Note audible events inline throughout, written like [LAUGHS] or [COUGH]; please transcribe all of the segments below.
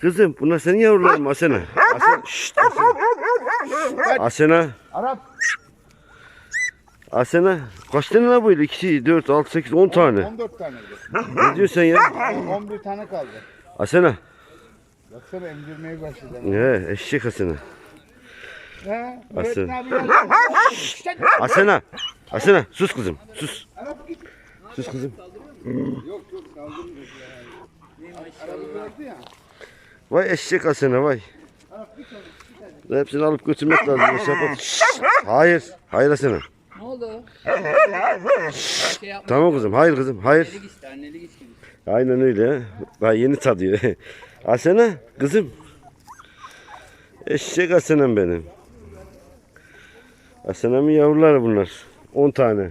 Kızım bunlar senin yavruların mı Asena? Asena. Şşt, Asena. Asena. Arap. Asena. Kaç tane lan böyle? 2, 4, 6, 8, 10 tane. 14 tane. Ne diyorsun sen ya? 11 tane kaldı. Asena. Baksana emdirmeye başladı. He eşek Asena. Geldi. Asena. Asena sus kızım. Sus. Sus kızım. Yok yok kaldırmıyor ya. Arabı gördü ya. Vay eşek Asena vay. Hepsini alıp götürmek lazım. [LAUGHS] Hayır. Hayır Asena. Ne oldu? şey [LAUGHS] yapma. Tamam kızım. Hayır kızım. Hayır. Annelik iste, annelik iste. Aynen öyle. Ben yeni tadıyor. [LAUGHS] Asena kızım. Eşek Asena'm benim. Asena'mın yavruları bunlar. 10 tane.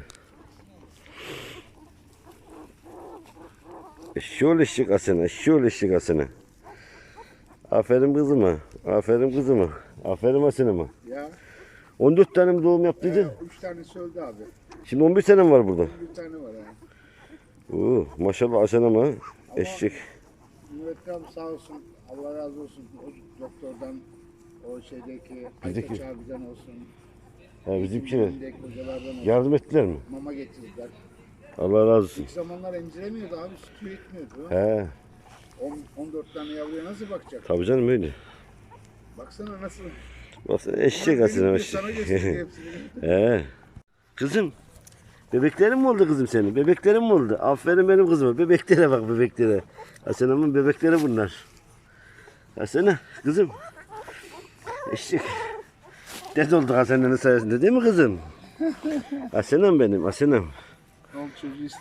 Eşşoğlu eşek Asena. Eşşoğlu eşek Asena. Aferin kızıma. Aferin kızıma. Aferin Asena'ma. Ya. 14 tane mi doğum yaptıydı? 3 tanesi öldü abi. Şimdi 11 tane mi var burada? Bir tane var ha. Oo, maşallah Asena'ma. Eşek. Nurettin abi sağ olsun. Allah razı olsun. O doktordan, o şeydeki Bizdeki- Aytaç abiden olsun. Ha, bizimkiler. Yardım ettiler mi? Mama getirdiler. Allah razı olsun. İlk zamanlar emziremiyordu abi. Sütü yetmiyordu. He, 10, 14 tane yavruya nasıl bakacak? tabii canım öyle. Baksana nasıl. Baksana eşek aslında eşek. [LAUGHS] He. Kızım. Bebeklerin mi oldu kızım senin? Bebeklerin mi oldu? Aferin benim kızıma. Bebeklere bak bebeklere. Hasan'ımın bebekleri bunlar. Hasan'a kızım. Eşek. Dede olduk Hasan'ın sayesinde değil mi kızım? [LAUGHS] Hasan'ım benim Hasan'ım. Oldu çocuğu.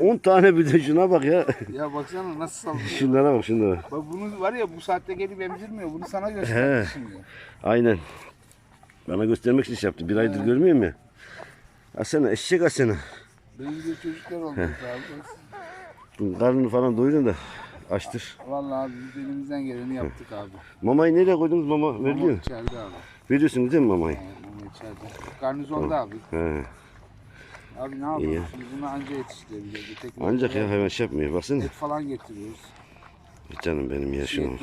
10 [LAUGHS] tane bir de şuna bak ya. [LAUGHS] Ya baksana nasıl sallıyor. Şunlara bak şunlara. Bak bunu var ya bu saatte gelip emzirmiyor. Bunu sana gösterdi He. şimdi. Aynen. Bana göstermek için şey yaptı. Bir aydır görmüyorum ya. Asena eşek Asena. Benim de çocuklar oldu abi. Karnını falan doyurun da açtır. Vallahi abi biz elimizden geleni yaptık abi. Mamayı nereye koydunuz mama? Mama Veriliyor. içeride abi. Veriyorsunuz değil mi mamayı? Evet, Mama içeride. Garnizonda abi. He. Abi ne yapalım? Şimdi bunu anca yetiştirebiliriz. Teknoloji Ancak ya hayvan şey yapmıyor. Baksana. Et falan getiriyoruz. Canım benim ya getirdik.